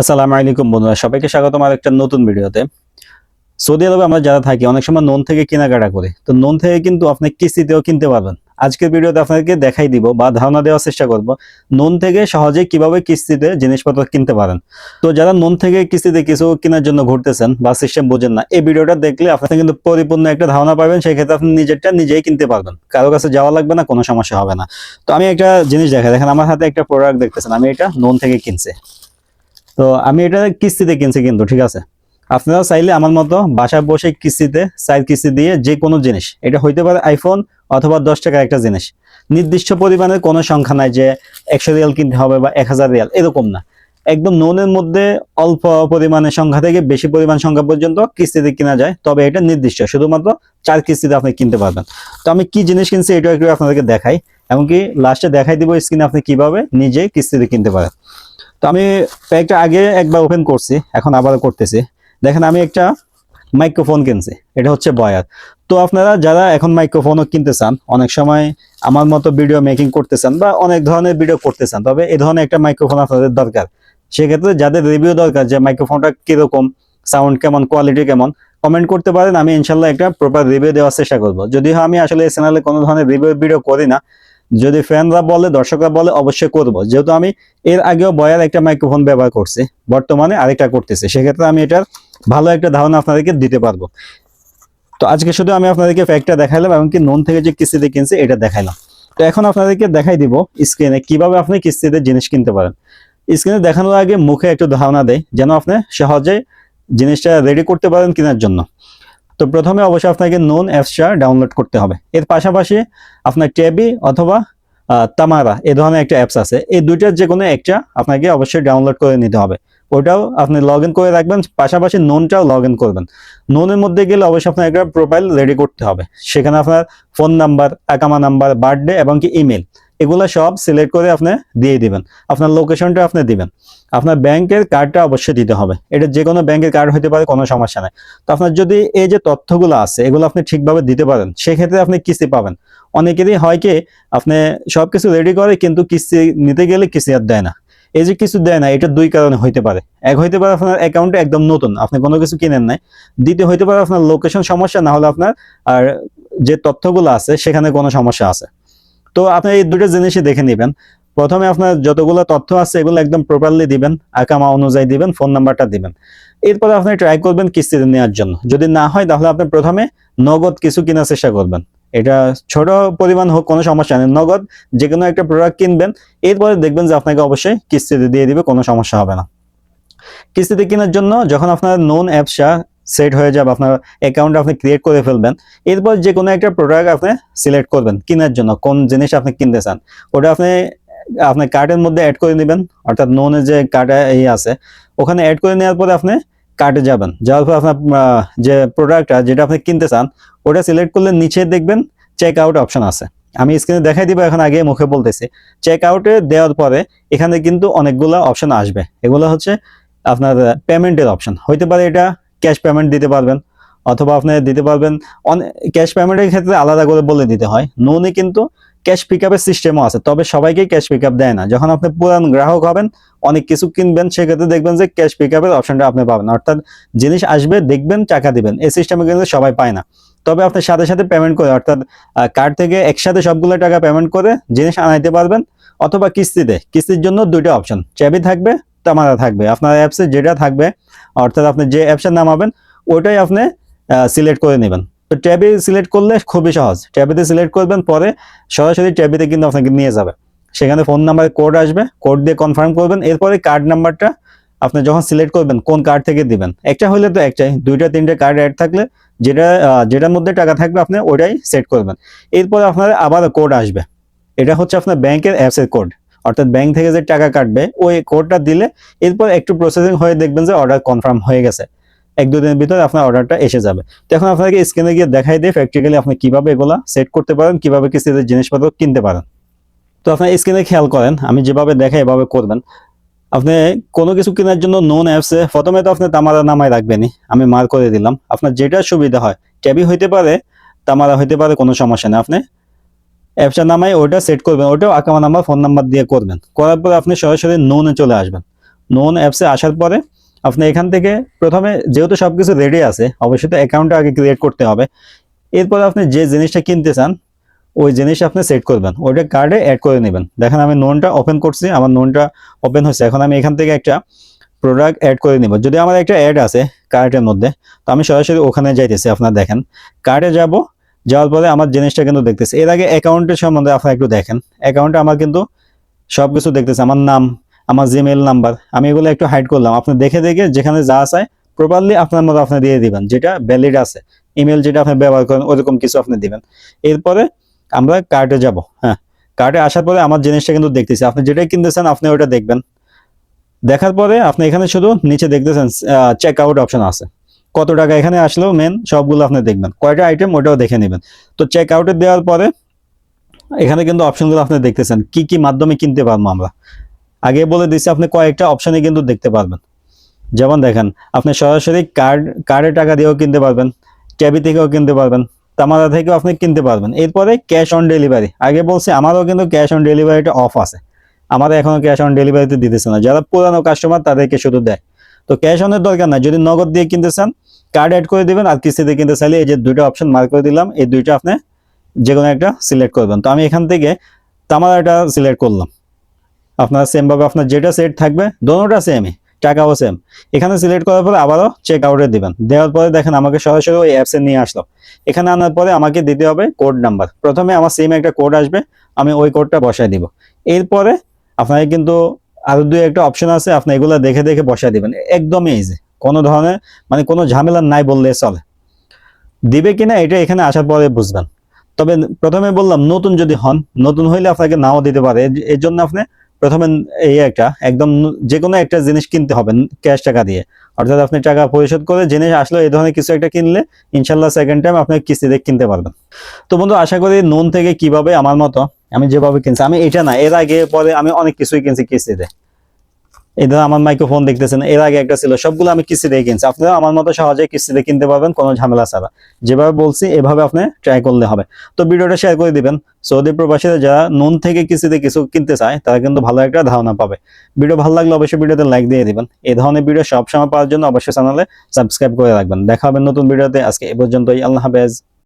আসসালামু আলাইকুম বন্ধুরা, সবাইকে স্বাগতম আর একটা নতুন ভিডিওতে। সৌদি আরবে আমরা যারা থাকি, অনেক সময় নোন থেকে কেনাকাটা করি। তো নোন থেকে কিন্তু আপনি কিস্তিতেও কিনতে পারবেন। আজকের ভিডিওতে আপনাদেরকে দেখাই দিব বা ধারণা দেওয়ার চেষ্টা করব নোন থেকে সহজে কীভাবে কিস্তিতে জিনিসপত্র কিনতে পারেন। তো যারা নোন থেকে কিস্তিতে কিছু কেনার জন্য ঘুরতেছেন বা সিস্টেম বোঝেন না, এই ভিডিওটা দেখলে আপনারা কিন্তু পরিপূর্ণ একটা ধারণা পাবেন সেই ক্ষেত্রে আপনি নিজেরটা নিজেই কিনতে পারবেন। কারও কাছে যাওয়া লাগবে না, কোনো সমস্যা হবে না। তো আমি একটা জিনিস দেখাই, দেখেন আমার হাতে একটা প্রোডাক্ট দেখতেছেন, আমি এটা নোন থেকে কিনছি। তো আমি এটা কিস্তিতে কিনছি কিন্তু, ঠিক আছে? আপনারাও চাইলে আমার মতো বাসায় বসে কিস্তিতে সাইড কিস্তি দিয়ে যে কোনো জিনিস, এটা হইতে পারে আইফোন অথবা দশ টাকার একটা জিনিস। নির্দিষ্ট পরিমাণের কোনো সংখ্যা নাই যে একশো রিয়াল কিনতে হবে বা এক হাজার রিয়াল, এরকম না। একদম নোনের মধ্যে অল্প পরিমাণের সংখ্যা থেকে বেশি পরিমাণ সংখ্যা পর্যন্ত কিস্তিতে কিনা যায়, তবে এটা নির্দিষ্ট, শুধুমাত্র চার কিস্তিতে আপনি কিনতে পারবেন। তো আমি কি জিনিস কিনছি এটা একটু আপনাদেরকে দেখাই, এমনকি লাস্টে দেখাই দিব স্ক্রিনে আপনি কীভাবে নিজে কিস্তিতে কিনতে পারেন। তো আমি প্যাকটা আগে একবার ওপেন করছি, এখন আবারও করতেছি। দেখেন আমি একটা মাইক্রোফোন কিনছি, এটা হচ্ছে বয়ার। তো আপনারা যারা এখন মাইক্রোফোনও কিনতে চান, অনেক সময় আমার মতো ভিডিও মেকিং করতে চান বা অনেক ধরনের ভিডিও করতে চান, তবে এই ধরনের একটা মাইক্রোফোন আপনাদের দরকার। সেক্ষেত্রে যাদের রিভিউ দরকার যে মাইক্রোফোনটা কীরকম সাউন্ড কেমন কোয়ালিটি কেমন কমেন্ট করতে পারেন, আমি ইনশাল্লাহ একটা প্রপার রিভিউ দেওয়ার চেষ্টা করব। যদিও আমি আসলে এই চ্যানেলে কোনো ধরনের রিভিউ ভিডিও করি না যদি ফ্যানরা বলে, দর্শকরা বলে, অবশ্যই করব। যেহেতু আমি এর আগেও বয়ার একটা মাইক্রোফোন ব্যবহার করছি, বর্তমানে আরেকটা করতেছি। সেক্ষেত্রে আমি এটার ভালো একটা ধারণা আপনাদেরকে দিতে পারব। তো আজকে শুধু আমি আপনাদেরকে ফ্যাক্টটা দেখাইলাম এমনকি নোন থেকে যে কিস্তিতে কিনছে, এটা দেখাইলাম তো এখন আপনাদেরকে দেখাই দিব স্ক্রিনে কীভাবে আপনি কিস্তিতে জিনিস কিনতে পারেন। স্ক্রিনে দেখানোর আগে মুখে একটু ধারণা দেয় যেন আপনি সহজে জিনিসটা রেডি করতে পারেন কেনার জন্য। তো প্রথমে অবশ্যই আপনাকে নোন অ্যাপসটা ডাউনলোড করতে হবে। এর পাশাপাশি আপনার ট্যাবি অথবা তামারা এ ধরনের একটা অ্যাপস আছে। এই দুইটার যে কোনো একটা আপনাকে অবশ্যই ডাউনলোড করে নিতে হবে। ওটাও আপনি লগ করে রাখবেন, পাশাপাশি নোনটাও লগ করবেন। নোনের মধ্যে গেলে অবশ্যই আপনার একটা প্রোফাইল রেডি করতে হবে। সেখানে আপনার ফোন নাম্বার আকামা নাম্বার বার্থডে এবং কি ইমেল এগুলো সব সিলেক্ট করে আপনি দিয়ে দিবেন। আপনার লোকেশনটা আপনি দিবেন। আপনার ব্যাংকের কার্ডটা অবশ্যই দিতে হবে। এটা যে কোনো ব্যাংকের কার্ড হতে পারে, কোনো সমস্যা নাই। তো আপনার যদি এই যে তথ্যগুলো আছে, এগুলো আপনি ঠিকভাবে দিতে পারেন, সেক্ষেত্রে আপনি কিস্তি পাবেন। অনেকেরই হয় কি, আপনি সবকিছু রেডি করে কিন্তু কিস্তি নিতে গেলে কিস্তি আর দেয় না। এই যে কিছু দেয় না, এটা দুই কারণে হইতে পারে। এক হইতে পারে আপনার অ্যাকাউন্টে একদম নতুন, আপনি কোনো কিছু কিনেন নাই। দ্বিতীয় হইতে পারে আপনার লোকেশন সমস্যা, না হলে আপনার আর যে তথ্যগুলো আছে, সেখানে কোনো সমস্যা আছে। তো আপনি এই দুটো জিনিসই দেখে নেবেন। প্রথমে আপনার যতগুলো তথ্য আছে, এগুলো একদম প্রপারলি দিবেন, আকামা অনুযায়ী দিবেন ফোন নাম্বারটা দিবেন। এরপরে আপনি ট্রাই করবেন কিস্তিতে নেওয়ার জন্য। যদি না হয়, তাহলে আপনি প্রথমে নগদ কিছু কেনার চেষ্টা করবেন। এটা ছোট পরিমাণ হোক, কোনো সমস্যা নেই। নগদ যে কোনো একটা প্রোডাক্ট কিনবেন, এরপরে দেখবেন যে আপনাকে অবশ্যই কিস্তিতে দিয়ে দিবে, কোনো সমস্যা হবে না। কিস্তিতে কেনার জন্য যখন আপনার নোন অ্যাপসটা সেট হয়ে যাবে, আপনার অ্যাকাউন্ট আপনি ক্রিয়েট করে ফেলবেন। এরপর যে কোনো একটা প্রোডাক্ট আপনি সিলেক্ট করবেন কেনার জন্য, কোন জিনিস আপনি কিনতে চান। ওটা আপনি আপনার কার্টের মধ্যে অ্যাড করে নেবেন, অর্থাৎ নোনের যে কার্ড এই আছে, ওখানে অ্যাড করে নেওয়ার পরে আপনি কার্টে যাবেন। যাওয়ার পর আপনার যে প্রোডাক্টটা যেটা আপনি কিনতে চান, ওটা সিলেক্ট করলে নিচে দেখবেন চেক আউট অপশন আছে। আমি স্ক্রিনে দেখাই দিব, এখন আগে মুখে বলতেছি। চেক আউটে দেওয়ার পরে এখানে কিন্তু অনেকগুলো অপশন আসবে। এগুলো হচ্ছে আপনার পেমেন্টের অপশন হইতে পারে এটা ক্যাশ পেমেন্ট দিতে পারবেন, অথবা আপনি দিতে পারবেন ক্যাশ পেমেন্টের ক্ষেত্রে আলাদা করে বলে দিতে হয়। নোনে কিন্তু ক্যাশ পিক আপের সিস্টেমও আছে, তবে সবাইকে ক্যাশ পিক আপ দেয় না। যখন আপনি পুরান গ্রাহক হবেন, অনেক কিছু কিনবেন, সেক্ষেত্রে দেখবেন যে ক্যাশ পিক আপের অপশনটা আপনি পাবেন। অর্থাৎ জিনিস আসবে, দেখবেন, টাকা দিবেন। এই সিস্টেমে কিন্তু সবাই পায় না। তবে আপনি সাথে সাথে পেমেন্ট করে, অর্থাৎ কার্ড থেকে একসাথে সবগুলো টাকা পেমেন্ট করে জিনিস আনাইতে পারবেন, অথবা কিস্তিতে। কিস্তির জন্য দুইটা অপশন চ্যাবি থাকবে তামারা থাকবে। আপনার অ্যাপসে যেটা থাকবে, অর্থাৎ আপনি যে অ্যাপসের নামাবেন ওটাই আপনি সিলেক্ট করে নেবেন। তো ট্যাবে সিলেক্ট করলে খুবই সহজ। ট্যাবেতে সিলেক্ট করবেন, পরে সরাসরি ট্যাবেতে কিন্তু আপনাকে নিয়ে যাবে। সেখানে ফোন নাম্বারে কোড আসবে কোড দিয়ে কনফার্ম করবেন, এরপরে কার্ড নাম্বারটা আপনি যখন সিলেক্ট করবেন, কোন কার্ড থেকে দিবেন। একটা হলে তো একটাই, দুইটা, তিনটা কার্ড অ্যাড থাকলে যেটা যেটার মধ্যে টাকা থাকবে, আপনি ওটাই সেট করবেন। এরপর আপনার আবার কোড আসবে। এটা হচ্ছে আপনার ব্যাংকের অ্যাপসের কোড অর্থাৎ ব্যাংক থেকে যে টাকা কাটবে, ওই কোডটা দিলে এরপর একটু প্রসেসিং হয়ে দেখবেন যে অর্ডার কনফার্ম হয়ে গেছে। এক দুদিনের ভিতরে আপনার অর্ডারটা এসে যাবে। তো এখন আপনাকে স্ক্রিনে গিয়ে দেখাই দিয়ে প্র্যাকটিক্যালি আপনি কীভাবে এগুলা সেট করতে পারেন, কীভাবে কিস্তিতে জিনিসপত্র কিনতে পারেন। তো আপনার স্ক্রিনে খেয়াল করেন, আমি যেভাবে দেখাই এভাবে করবেন। আপনি কোনো কিছু কেনার জন্য নোন অ্যাপসে প্রথমে তো আপনি তামারা নামায় রাখবেনই, আমি মার করে দিলাম। আপনার যেটা সুবিধা হয় ট্যাবি হইতে পারে, তামারা হইতে পারে কোনো সমস্যা নেই। আপনি অ্যাপসটা নামাই ওটা সেট করবেন ওটাও আকামা নাম্বার ফোন নাম্বার দিয়ে করবেন। করার পর আপনি সরাসরি নোনে চলে আসবেন। নোন অ্যাপসে আসার পরে আপনি এখান থেকে প্রথমে যেহেতু সবকিছু রেডি আছে, অবশ্যই তো অ্যাকাউন্টটা আগে ক্রিয়েট করতে হবে। এরপর আপনি যে জিনিসটা কিনতে চান, ওই জিনিস আপনি সেট করবেন। ওইটা কার্ডে অ্যাড করে নেবেন। দেখেন আমি নোনটা ওপেন করছি, আমার নোনটা ওপেন হয়েছে। এখন আমি এখান থেকে একটা প্রোডাক্ট অ্যাড করে নিব। যদি আমার একটা অ্যাড আছে কার্টের মধ্যে, তো আমি সরাসরি ওখানে যাইতেছি, আপনার দেখেন। কার্ডে যাব যাওয়ার পরে আমার জিনিসটা কিন্তু দেখতেছে। এর আগে অ্যাকাউন্টের সম্বন্ধে আপনারা একটু দেখেন। অ্যাকাউন্টে আমার কিন্তু সব কিছু দেখতেছে। আমার নাম, আমার জিমেল নাম্বার আমি এগুলো একটু হাইড করলাম। আপনি দেখে দেখে যেখানে যা চায় প্রপারলি আপনার মতো আপনি দিয়ে দিবেন, যেটা ভ্যালিড আছে। ইমেল যেটা আপনি ব্যবহার করেন, ওরকম কিছু আপনি দিবেন। এরপরে আমরা কার্ডে যাব হ্যাঁ। কার্ডে আসার পরে আমার জিনিসটা কিন্তু দেখতেছি। আপনি যেটাই কিনতেছেন, আপনি ওটা দেখবেন। দেখার পরে আপনি এখানে শুধু নিচে দেখতেছেন চেক আউট অপশন আছে। কত টাকা এখানে আসলেও মেন সবগুলো আপনি দেখবেন। কয়টা আইটেম ওটাও দেখে নেবেন। তো চেক আউটে দেওয়ার পরে এখানে কিন্তু অপশনগুলো আপনি দেখতেছেন। কি কি মাধ্যমে কিনতে পারব আমরা? আগে বলে দিচ্ছি, আপনি কয়েকটা অপশনে কিন্তু দেখতে পারবেন। যেমন দেখেন, আপনি সরাসরি কার্ড কার্ডে টাকা দিয়েও কিনতে পারবেন ট্যাবি থেকেও কিনতে পারবেন, তামাদা থেকেও আপনি কিনতে পারবেন। এরপরে ক্যাশ অন ডেলিভারি আগে বলছি, আমারও কিন্তু ক্যাশ অন ডেলিভারিটা অফ আছে। আমাদের এখনও ক্যাশ অন ডেলিভারিতে দিতেছে না। যারা পুরানো কাস্টমার তাদেরকে শুধু দেয়। তো ক্যাশ অনের দরকার নাই। যদি নগদ দিয়ে কিনতে চান কার্ড অ্যাড করে দিবেন, আর কিস্তিতে কিনতে চাইলে এই যে দুটো অপশন মার্ক করে দিলাম, এই দুইটা আপনি যে কোনো একটা সিলেক্ট করবেন। তো আমি এখান থেকে তামাদাটা সিলেক্ট করলাম। আপনার সেম ভাবে আপনার যেটা সেট থাকবে, দোনোটা সেমই টাকাও সেম এখানে সিলেক্ট করার পরে আবারও চেক আউটে দিবেন। দেওয়ার পরে দেখেন আমাকে সরাসরি ওই অ্যাপসে নিয়ে আসলো। এখানে আনার পরে আমাকে দিতে হবে কোড নাম্বার প্রথমে আমার সেম একটা কোড আসবে, আমি ওই কোডটা বসায় দিব। এরপরে আপনাকে কিন্তু আরও দুই একটা অপশন আছে, আপনি এগুলো দেখে দেখে বসায় দিবেন। একদমই ইজি কোনো ধরনের মানে কোনো ঝামেলা নাই বললে চলে। দিবে কিনা এটা এখানে আসার পরে বুঝবেন। তবে প্রথমে বললাম, নতুন যদি হন, নতুন হইলে আপনাকে নাও দিতে পারে। এর- জন্য আপনি প্রথমে এই একটা, একদম যে কোনো একটা জিনিস কিনতে হবে ক্যাশ টাকা দিয়ে। অর্থাৎ আপনি টাকা পরিশোধ করে জিনিস আসলে এই ধরনের কিছু একটা কিনলে, ইনশাল্লাহ সেকেন্ড টাইম আপনি কিস্তিতে কিনতে পারবেন। তো বন্ধু, আশা করি নুন থেকে কীভাবে, আমার মতো আমি যেভাবে কিনছি, আমি এটা না, এর আগে পরে আমি অনেক কিছুই কিনছি কিস্তিতে। ধরুন আমার মাইক্রোফোন দেখতেছেন, এর আগে একটা ছিল, সবগুলো আমি কিস্তিতে কিনছি। আপনারা আমার মতো সহজে কিস্তিতে কিনতে পারবেন, কোনো ঝামেলা ছাড়া। যেভাবে বলছি, এভাবে আপনি ট্রাই করলে হবে। তো ভিডিওটা শেয়ার করে দিবেন, সৌদি প্রবাসীরা যারা নুন থেকে কিস্তিতে কিছু কিনতে চায়, তারা কিন্তু ভালো একটা ধারণা পাবে। ভিডিও ভালো লাগলে অবশ্যই ভিডিওতে লাইক দিয়ে দিবেন। এই ধরনের ভিডিও সবসময় পাওয়ার জন্য অবশ্যই চ্যানেলে সাবস্ক্রাইব করে রাখবেন। দেখা হবে নতুন ভিডিওতে আজকে এ পর্যন্তই, আল্লাহ হাফেজ।